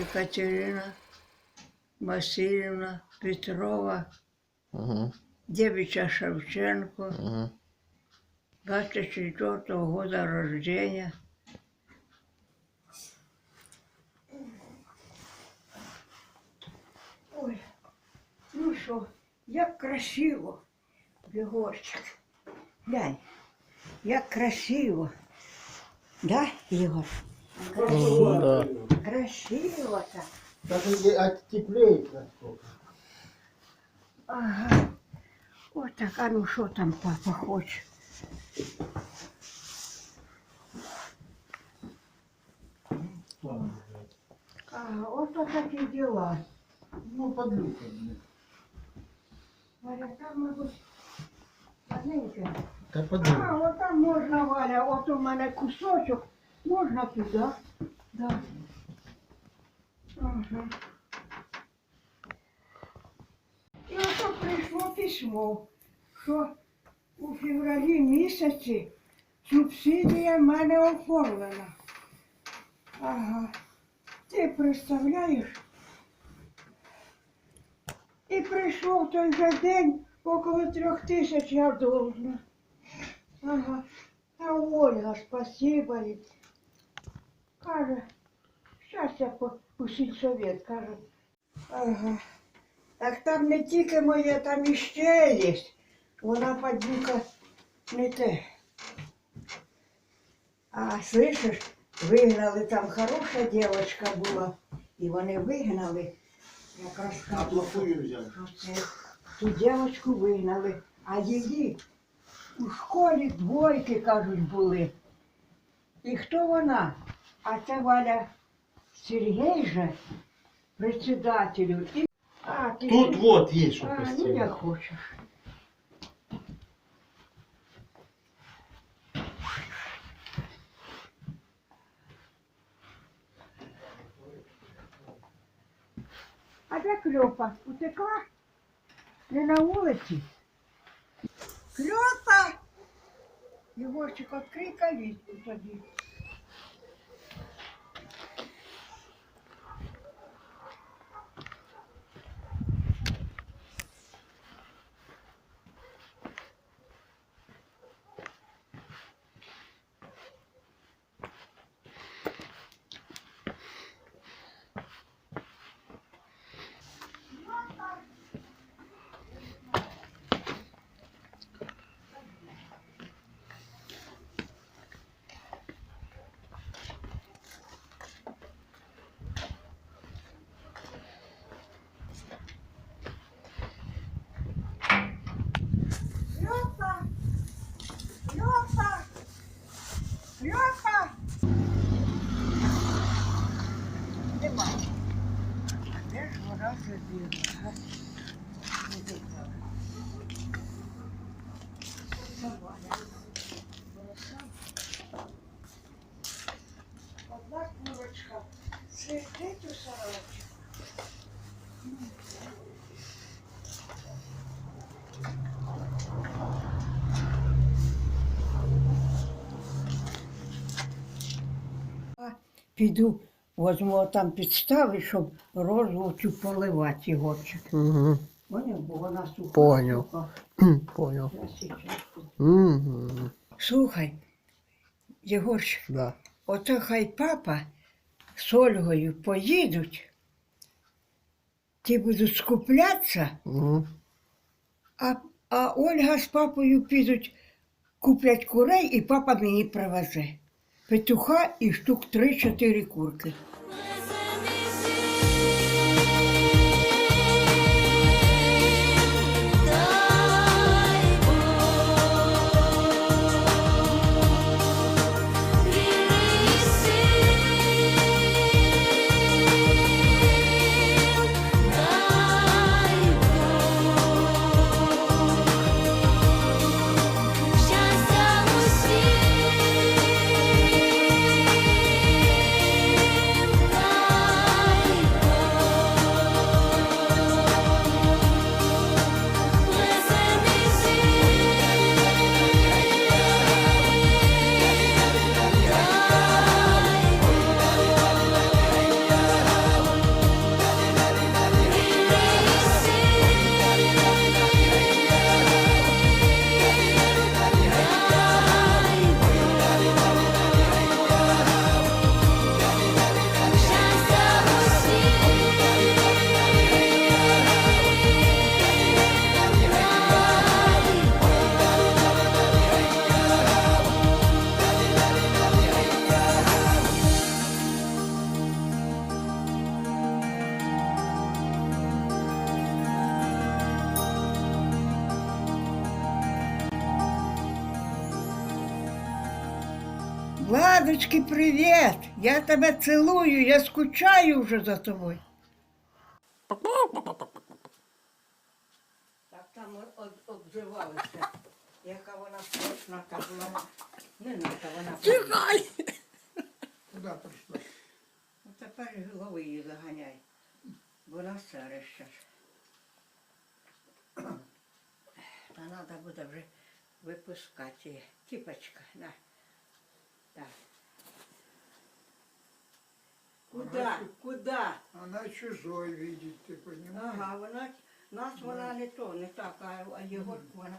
Екатерина Васильевна Петрова, Угу. девичья Шевченко, Угу. 24 года рождения. Ой, ну що, як красиво, Єгорчик. Глянь, як красиво. Да, Ігор? Красиво, Да. Красиво так. Даже оттеплеет насколько. Ага. От так, а ну що там папа хоче? Ага, от такі діла. Ну, под люком. Валя, там, мабуть, маленьке. Да под А, люком. от там можна, Валя, от у мене кусочок, можна туди. Да. І ото прийшло письмо, що у февралі місяці субсидія в мене оформлена. Ага. Ти представляєш? І прийшло в той же день около трьох тисяч я должна. Ага. А Ольга, спасибо їй. Каже, щас я по у сільсовет, каже. Ага. Так там не тільки моє, там іще є. Вона падюка не те. А слышиш, вигнали там хороша дівчинка була, і вони вигнали, як А плохую взяли. ту дівчинку вигнали, а її у школі двойки, кажуть, були. І хто вона? А це Валя Сергій же, председателю. І... А, ти Тут вот есть что а, ну постелить. як хочеш. А де кльопа? Утекла? Не на вулиці? Кльопа! Єгорчик, відкрий калітку тоді. Кльопа! Кльопа! Кльопа! Нема. Де ж вона забігла? Не видала. Давай. Одна курочка сидить у сорочку. Піду, возьму там підстави, щоб розу поливати Ігорчик. Угу. Поняв, бо вона суха. Поняв. суха. Понял. Я. Угу. Слухай, Єгорчик, Да. ото хай папа з Ольгою поїдуть, ті будуть скуплятися, Угу. а, а Ольга з папою підуть куплять курей, і папа мені привезе. Петуха і штук 3-4 курки. Владочки, привіт! Я тебе цілую, я скучаю вже за тобою. Так там обзивалися, яка вона страшна, та була. Не надо, вона. Тихай! Куда пришла? Ну, тепер голови її заганяй. Вона сере щас. Та треба буде вже випускати її. Тіпочка, на. Так. Куда? Куда? Она чужой видит, ты понимаешь? Ага, вона, нас вона не то, не так, а, а Єгорку вона.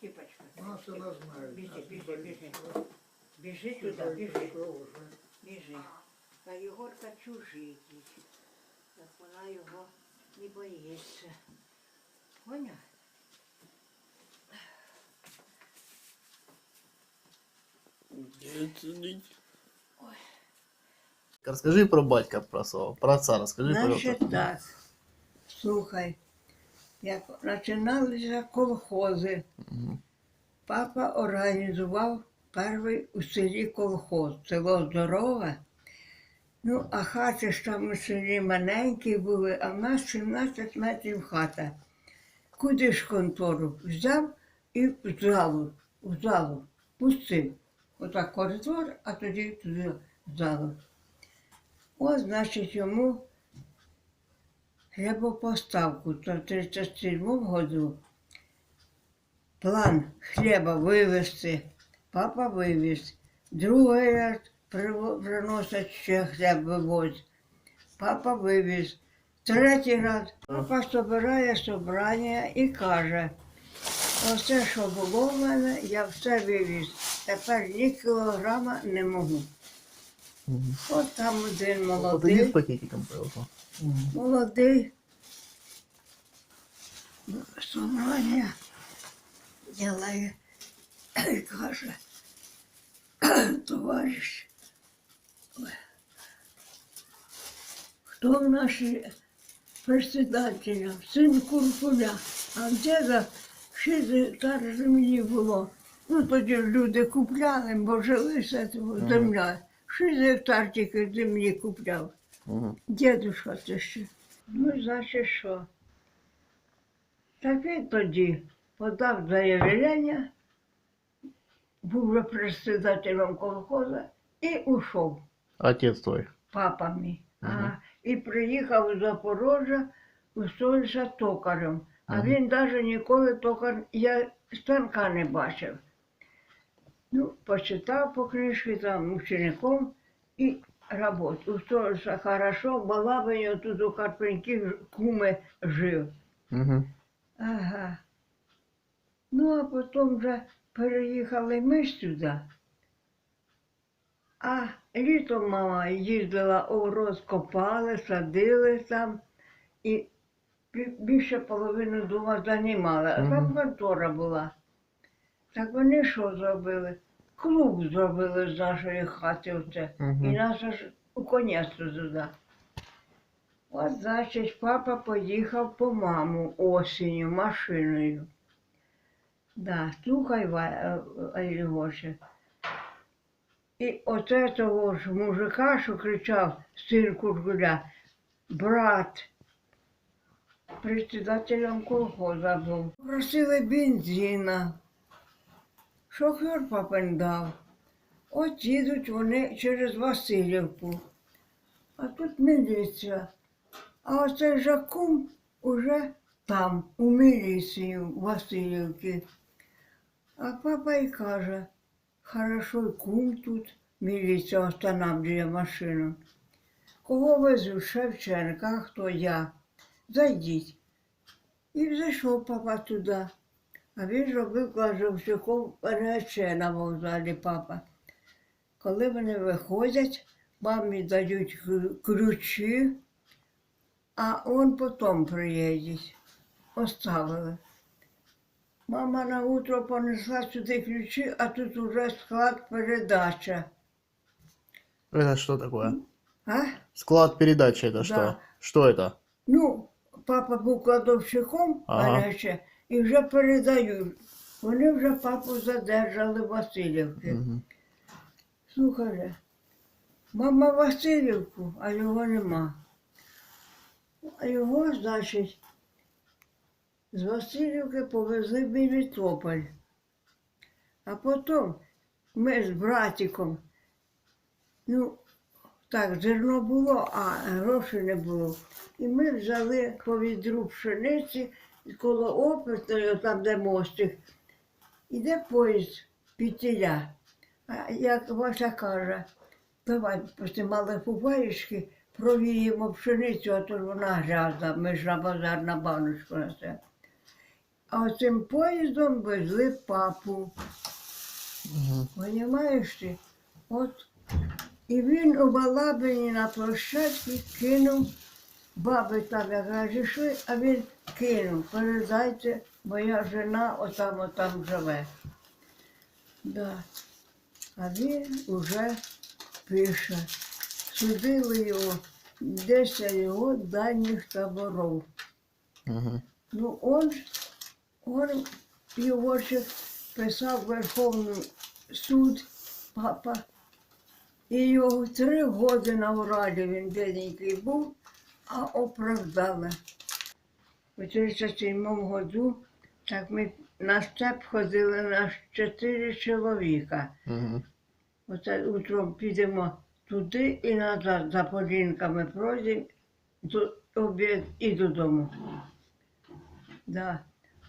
Тіпочка. Нас она знает. Біжи, нас не біжи, боится. біжи. Вот Біжи туди, чужой біжи. пришел уже. Біжи. Та Єгорка чужий тільки. Так вона його не боїться. Поняв? Расскажи про батька про свого, про отца расскажи, Значить пожалуйста. так, слухай, як починалися колхози, Мгм. папа організував перший у селі колхоз, село Здорове. Ну, а хати ж там у селі маленькі були, а в нас 17 метрів хата. Куди ж контору? Взяв і в залу, в залу пустив. Отак коридор, а тоді туди в залу. От, значить, йому хлібопоставку, то в 37 году план хліба вивезти. Папа вивіз. Другий раз приносять ще хліб вивозять. Папа вивіз. Третій раз папа збирає собрання і каже, оце, що було в мене, я все вивіз. Тепер ні кілограма не можу. От там один Вот иди с молодий, пакетиком, пожалуйста. молодий. Собрання ділає і каже, товариш, хто в наші председателя, син Куркуля, а 6 гектар землі було. Ну тоді ж люди купляли, бо жилися тут земля. 6 гектар тільки землі купляв. Мгм. Дідушка ти ще. Ну, значить що? Так він тоді подав заявлення, був вже председателем колхозу і ушов Отец твой. папа мій. Мгм. Ага. І приїхав з Запорожжя, устроївся токарем. А він навіть ніколи токар, я станка не бачив. Ну, почитав по книжці там учеником і роботу. Устроївся хорошо, балабаню тут у Карпеньків куми жив. Мгм. Ага. Ну, а потім вже переїхали ми сюди. А літом мама їздила у розкопали, садили там і більше половини дома займала. А там контора була. Так вони що зробили? Клуб зробили з нашої хати оце. Мгм. І нас аж у конець туди. От, значить, папа поїхав по маму осінню машиною. Да, слухай, Ва- е. І оце того ж мужика, що кричав син Куркуля, брат, председателем колхоза був. Просили бензина. Шофер папин дав. От їдуть вони через Васильівку. А тут міліція. А оцей жакум уже там, у міліції в Васильівці. А папа й каже, хорошо, й кум тут, міліція останавливає машину. Кого везу? Шевченка, а хто я? Зайдіть. І зайшов папа туди. А він робив, каже, всяков рече на вокзалі папа. Коли вони виходять, мамі дають ключ- ключі, а он потім приїде. Оставили. Мама на утро понесла сюди ключі, а тут уже склад передача. Это что такое? А? Склад передачи это Да. что? Что это? Ну, папа був кладовщиком Ага. раніше І вже передають. Вони вже папу задержали в Васильівці. Мгм. Слухай, мама Васильівку, а його нема. А його, значить, з Васильівки повезли в Мелітополь. А потім ми з братиком, ну, так, зерно було, а грошей не було. І ми взяли по відру пшениці коло опитної, там де мостик, іде поїзд пітіля. А як Вася каже, давай поснімали пупаєчки, провіємо пшеницю, а то вона грязна, ми ж на базар на баночку несе. А оцим поїздом везли папу. Понимаєш ти? От. І він у балабині на площадці кинув, баби там якраз йшли, а він кинув. Передайте, моя жена отам отам живе. Да. А він уже пише. Судили його 10 його дальніх таборов. Угу. Ну, он, он його ще писав Верховний суд, папа. І його три роки на ураді він бідненький був, а оправдали. У 37 году так ми на степ ходили на чотири чоловіка. Угу. Оце утром підемо туди і назад за полінками пройдемо до обід і додому. Да.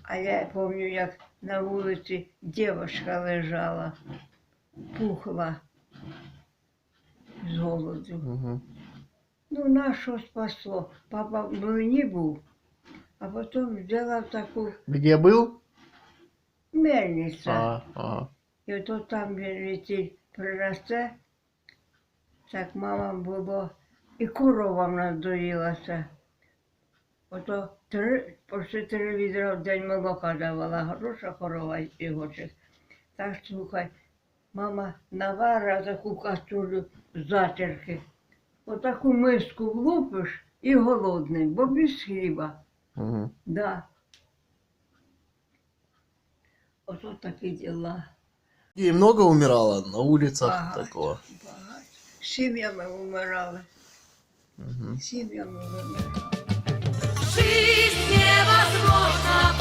А я пам'ятаю, як на вулиці дівчинка лежала, пухла з голоду. Угу. Ну, що спасло? Папа в млині був, а потім взяла таку Где был? мельницю. А, ага. І ото там відтіль приросте, так мама було, і корова в нас доїлася. Ото три, почти три відра в день молока давала, хороша корова і Ігорчик. Так слухай, мама навара таку каструлю затірки, отаку миску влупиш і голодний, бо без хліба. Угу. Да. Ото такі діла. И много умирало на улицах Ага. такого. Багато. Сім'ями вмирали. Угу. Сім'ями вмирали. Жизнь невозможна